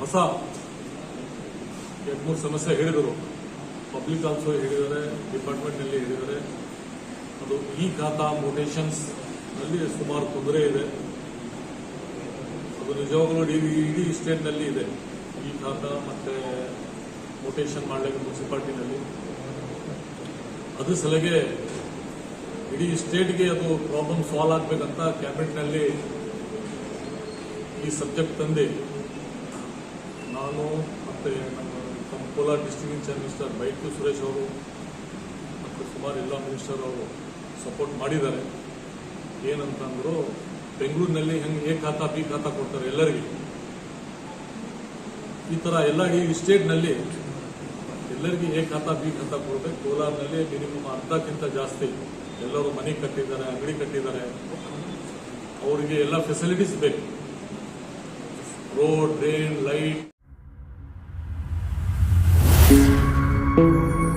ಹೊಸ. ಎರಡು ಮೂರು ಸಮಸ್ಯೆ ಹೇಳಿದರು. ಪಬ್ಲಿಕ್ ಆಲ್ಸೋ ಹೇಳಿದ್ದಾರೆ ಡಿಪಾರ್ಟ್ಮೆಂಟ್ನಲ್ಲಿ ಹೇಳಿದ್ದಾರೆ. ಅದು ಈ ಖಾತಾ ಮೋಟೇಶನ್ಸ್ನಲ್ಲಿ ಸುಮಾರು ತೊಂದರೆ ಇದೆ. ಅದು ನಿಜವಾಗ್ಲೂ ಇಡೀ ಸ್ಟೇಟ್ನಲ್ಲಿ ಇದೆ. ಈ ಖಾತಾ ಮತ್ತೆ ಮೋಟೇಶನ್ ಮಾಡಲಿಕ್ಕೆ ಮುನ್ಸಿಪಾಲ್ಟಿನಲ್ಲಿ. ಅದು ಸಲಗೆ ಇಡೀ ಸ್ಟೇಟ್ಗೆ ಅದು ಪ್ರಾಬ್ಲಮ್ ಸಾಲ್ವ್ ಆಗಬೇಕಂತ ಕ್ಯಾಬಿನೆಟ್ನಲ್ಲಿ ಈ ಸಬ್ಜೆಕ್ಟ್ ತಂದು ನಾನು ಮತ್ತೆ ನಮ್ಮ ನಮ್ಮ ಕೋಲಾರ ಡಿಸ್ಟ್ರಿಕ್ಟ್ ಇನ್ಚಾರ್ಜ್ ಮಿನಿಸ್ಟರ್ ಬೈಕು ಸುರೇಶ್ ಅವರು ಮತ್ತು ಸುಮಾರು ಎಲ್ಲ ಮಿನಿಸ್ಟರ್ ಅವರು ಸಪೋರ್ಟ್ ಮಾಡಿದ್ದಾರೆ. ಏನಂತಂದ್ರು ಬೆಂಗಳೂರಿನಲ್ಲಿ ಹೆಂಗೆ ಎ ಖಾತಾ, ಬಿ ಖಾತಾ ಕೊಡ್ತಾರೆ ಎಲ್ಲರಿಗೆ. ಈ ಥರ ಎಲ್ಲ ಈ ಸ್ಟೇಟ್ನಲ್ಲಿ ಎಲ್ಲರಿಗೆ ಎ ಖಾತಾ, ಬಿ ಖಾತಾ ಕೊಡ್ಬೇಕು. ಕೋಲಾರನಲ್ಲಿ ಮಿನಿಮಮ್ ಅರ್ಧಕ್ಕಿಂತ ಜಾಸ್ತಿ ಎಲ್ಲರೂ ಮನೆ ಕಟ್ಟಿದ್ದಾರೆ, ಅಂಗಡಿ ಕಟ್ಟಿದ್ದಾರೆ. ಅವರಿಗೆ ಎಲ್ಲ ಫೆಸಿಲಿಟೀಸ್ ಬೇಕು. Road drain light Thank you.